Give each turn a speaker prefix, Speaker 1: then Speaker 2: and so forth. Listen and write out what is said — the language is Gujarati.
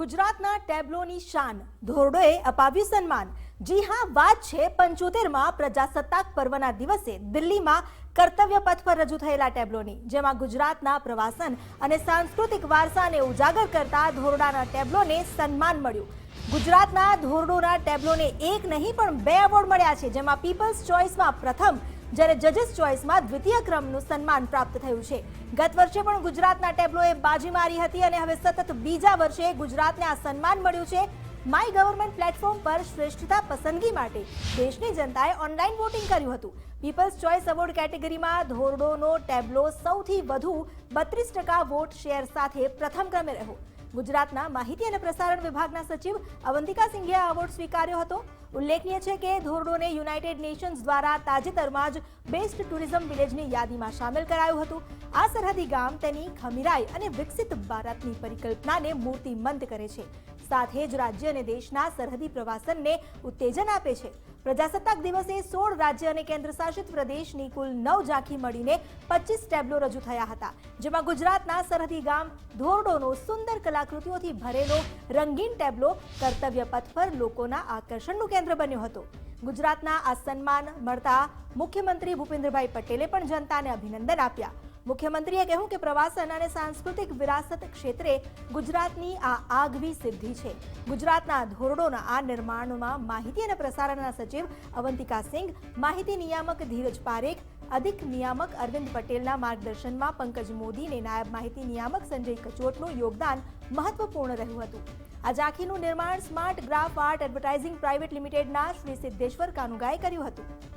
Speaker 1: ગુજરાતના ટેબ્લોની શાન. ધોરડોએ અપાવ્યું સન્માન. જી હા, વાત છે પંચોતેરમાં પ્રજાસત્તાક પર્વના દિવસે દિલ્હીમાં કર્તવ્ય પથ પર રજૂ થયેલા ટેબ્લોની, જેમાં ગુજરાતના પ્રવાસન અને સાંસ્કૃતિક વારસાને ઉજાગર કરતા ધોરડાના ટેબ્લોને સન્માન મળ્યું. ગુજરાતના ધોરડોના ટેબ્લોને એક નહીં, પણ બે એવોર્ડ મળ્યા છે, જેમાં પીપલ્સ ચોઇસમાં પ્રથમ જ્યારે જજીસ ચોઇસમાં દ્વિતીય ક્રમનું સન્માન પ્રાપ્ત થયું છે. ગત વર્ષે પણ ગુજરાતના ટેબ્લોએ બાજી મારી હતી અને હવે સતત બીજા વર્ષે ગુજરાતને આ સન્માન મળ્યું છે. માય ગવર્મેન્ટ પ્લેટફોર્મ પર શ્રેષ્ઠતા પસંદગી માટે દેશની જનતાએ ઓનલાઈન વોટિંગ કર્યું હતું. પીપલ્સ ચોઇસ એવોર્ડ કેટેગરીમાં ધોરડોનો ટેબ્લો સૌથી વધુ બત્રીસ ટકા વોટ શેર સાથે પ્રથમ ક્રમે રહ્યો. ગુજરાતના માહિતી અને પ્રસારણ વિભાગના સચિવ અવંતિકા સિંઘે આ એવોર્ડ સ્વીકાર્યો હતો. ઉલ્લેખનીય છે કે ધોરડોને યુનાઇટેડ નેશન્સ દ્વારા તાજેતરમાં જ બેસ્ટ ટુરિઝમ વિલેજની યાદીમાં સામેલ કરાયું હતું. આ સરહદી ગામ તેની ખમીરાઈ અને વિકસિત ભારતની પરિકલ્પનાને મૂર્તિમંત કરે છે. સાથે જ રાજ્ય અને દેશના સરહદી પ્રવાસનને ઉત્તેજન આપે છે. પ્રજાસત્તાક દિવસે સોળ રાજ્ય અને કેન્દ્રશાસિત પ્રદેશની કુલ નવ ઝાંખી મળીને પચીસ ટેબ્લો રજૂ થયા હતા, જેમાં ગુજરાતના સરહદી ગામ ધોરડોનો સુંદર કલાકૃતિઓથી ભરેલો રંગીન ટેબ્લો કર્તવ્ય પથ પર લોકોના આકર્ષણનું કેન્દ્ર બન્યો હતો. ગુજરાતના આ સન્માન મળતા મુખ્યમંત્રી ભૂપેન્દ્રભાઈ પટેલે પણ જનતાને અભિનંદન આપ્યા. મુખ્યમંત્રીએ કહ્યું કે પ્રવાસન અને સાંસ્કૃતિક વિરાસત ક્ષેત્રે ગુજરાતની આ આગવી સિદ્ધિ છે. ગુજરાતના ધોરડોના આ નિર્માણમાં માહિતી અને પ્રસારણના સચિવ અવંતિકા સિંઘ, માહિતી નિયામક ધીરજ પારેખ, અધિક નિયામક અરવિંદ પટેલના માર્ગદર્શનમાં પંકજ મોદીને નાયબ માહિતી નિયામક સંજય કચોટનું યોગદાન મહત્વપૂર્ણ રહ્યું હતું. આ ઝાંખીનું નિર્માણ smart graph art advertising private લિમિટેડના શ્રી સિદ્ધેશ્વર કાનુગાએ કર્યું હતું.